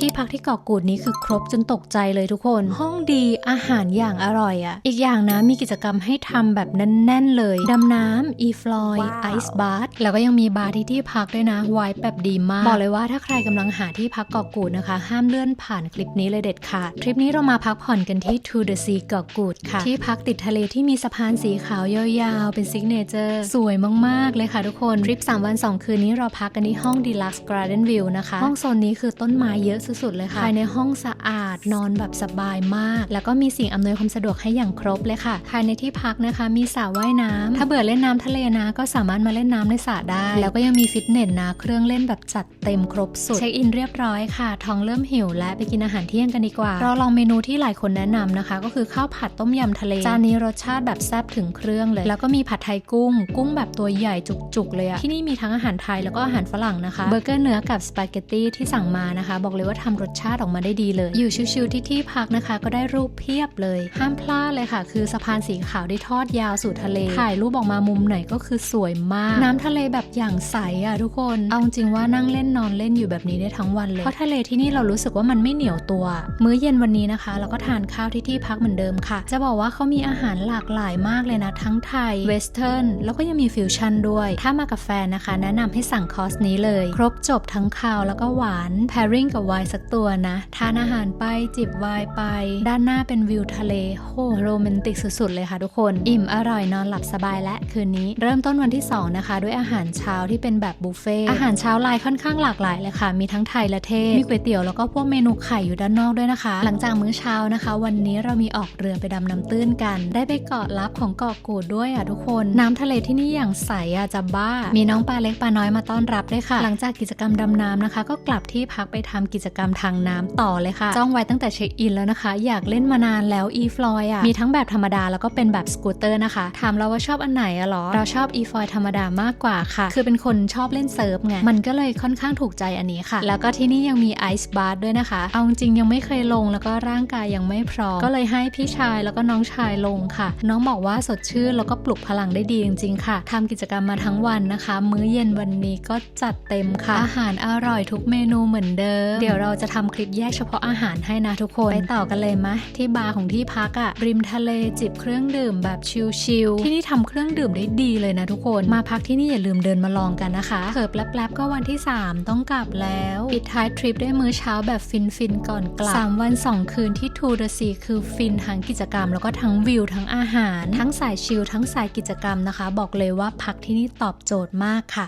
ที่พักที่เกาะกูดนี้คือครบจนตกใจเลยทุกคน ห้องดีอาหารอย่างอร่อยอะ่ะ อีกอย่างนะมีกิจกรรมให้ทำแบบแน่นๆเลยดำน้ำอีฟลอยว้าวไอซ์บาร์แล้วก็ยังมีบาร์ที่ที่พักด้วยนะไวายแบบดีมาก บอกเลยว่าถ้าใครกำลังหาที่พักเกาะกูดนะคะ ห้ามเลื่อนผ่านคลิปนี้เลยเด็ดขาดทริปนี้เรามาพักผ่อนกันที่ To the Sea เกาะกูดค่ะ ที่พักติดทะเลที่มีสะพานสีขาวยาวๆเป็นซิกเนเจอร์สวยมากๆเลยค่ะทุกคนทริป3วัน2คืนนี้เราพักกันที่ห้อง Deluxe Garden View นะคะห้องโซนนี้คือต้นไม้เยอะสุดๆเลยค่ะภายในห้องสะอาดนอนแบบสบายมาก แล้วก็มีสิ่งอำนวยความสะดวกให้อย่างครบเลยค่ะภายในที่พักนะคะ มีสระว่ายน้ำถ้าเบื่อเล่นน้ำทะเลนะ ก็สามารถมาเล่นน้ำในสระได้ แล้วก็ยังมีฟิตเนสนะ เครื่องเล่นแบบจัดเต็มครบสุด เช็คอินเรียบร้อยค่ะ ท้องเริ่มหิวและไปกินอาหารเที่ยงกันดีกว่า เราลองเมนูที่หลายคนแนะนำนะคะ ก็คือข้าวผัดต้มยำทะเล จานนี้รสชาติแบบแซ่บถึงเครื่องเลย แล้วก็มีผัดไทยกุ้ง กุ้งแบบตัวใหญ่จุกๆเลยอะที่นี่มีทั้งอาหารไทยแล้วก็อาหารฝรั่งนะคะ เบอร์เกอร์เนื้อกับสปาเกตตี้ที่สั่งมานะคะ บอกเลยว่าทำรสชาติออกมาได้ดีเลย อยู่ชิวๆที่ที่พักนะคะ ก็ได้รูปเพียบเลย ห้ามพลาดเลยค่ะ คือสะพานสีขาวที่ทอดยาวสู่ทะเล ถ่ายรูปออกมามุมไหนก็คือสวยมาก น้ำทะเลแบบอย่างใสอะทุกคน เอาจริงว่านั่งเล่นนอนเล่นอยู่แบบนี้ได้ทั้งวันเลย เพราะทะเลที่นี่เรารู้สึกว่ามันไม่เหนียวตัว มื้อเย็นวันนี้นะคะ เราก็ทานข้าวที่ที่พักเหมือนเดิมค่ะ จะบอกว่าเขามีอาหารหลากหลายมากเลยนะ ทั้งไทยเวสเทิร์นแล้วก็ยังมีฟิวชั่นด้วย ถ้ามากับแฟนนะคะ แนะนำให้สั่งคอร์สนี้เลย ครบจบทั้งข้าวแล้วก็หวาน pairing กับไวน์สักตัวนะทานอาหารไปจิบไวน์ไป ด้านหน้าเป็นวิวทะเลโหโรแมนติกสุดๆเลยค่ะทุกคน อิ่มอร่อยนอนหลับสบายและคืนนี้ เริ่มต้นวันที่ 2 นะคะ ด้วยอาหารเช้าที่เป็นแบบบุฟเฟ่ต์อาหารเช้าลายค่อนข้างหลากหลายเลยค่ะ มีทั้งไทยและเทศมีก๋วยเตี๋ยวแล้วก็พวกเมนูไข่อยู่ด้านนอกด้วยนะคะ หลังจากมื้อเช้านะคะ วันนี้เรามีออกเรือไปดำน้ำตื้นกัน ได้ไปเกาะลับของเกาะกูดด้วยอะทุกคนน้ำทะเลที่นี่อย่างใสอะจะบ้า มีน้องปลาเล็กปลาน้อยมาต้อนรับด้วยค่ะ หลังจากกิจกรรมดำน้ำนะคะ ก็กลับที่พักไปทำกิจกรรมทางน้ำต่อเลยค่ะ จ้องไว้ตั้งแต่เช็คอินแล้วนะคะ อยากเล่นมานานแล้วอีฟลอยอะมีทั้งแบบธรรมดาแล้วก็เป็นแบบสกูตเตอร์นะคะ ถามเราว่าชอบอันไหนอะหรอ เราชอบอีฟลอยธรรมดามากกว่าค่ะ คือเป็นคนชอบเล่นเซิร์ฟไง มันก็เลยค่อนข้างถูกใจอันนี้ค่ะ แล้วก็ที่นี่ยังมีไอซ์บาร์ด้วยนะคะ เอาจริงยังไม่เคยลงแล้วก็ร่างกายยังไม่พร้อม ก็เลยให้พี่ชายแล้วก็น้องชายลงค่ะ น้องบอกว่าสดชื่นแล้วก็ปลุกพลังได้ดีจริงๆค่ะทำกิจกรรมมาทั้งวันนะคะ มื้อเย็นวันนี้ก็จัดเต็มค่ะ อาหารอร่อยทุกเมนูเหมือนเดิม เดี๋ยวเราจะทำคลิปแยกเฉพาะอาหารให้นะทุกคน ไปต่อกันเลยมะ ที่บาร์ของที่พักอะริมทะเลจิบเครื่องดื่มแบบชิลๆที่นี่ทำเครื่องดื่มได้ดีเลยนะทุกคน มาพักที่นี่อย่าลืมเดินมาลองกันนะคะเผิบแป๊บๆก็วันที่ 3 ต้องกลับแล้วปิดท้ายทริปด้วยมื้อเช้าแบบฟินๆก่อนกลับ 3 วัน 2 คืนที่ทูเดอะซีคือฟินทั้งกิจกรรม แล้วก็ทั้งวิวทั้งอาหาร ทั้งสายชิลทั้งสายกิจกรรมนะคะ บอกเลยว่าพักที่นี่ตอบโจทย์มากค่ะ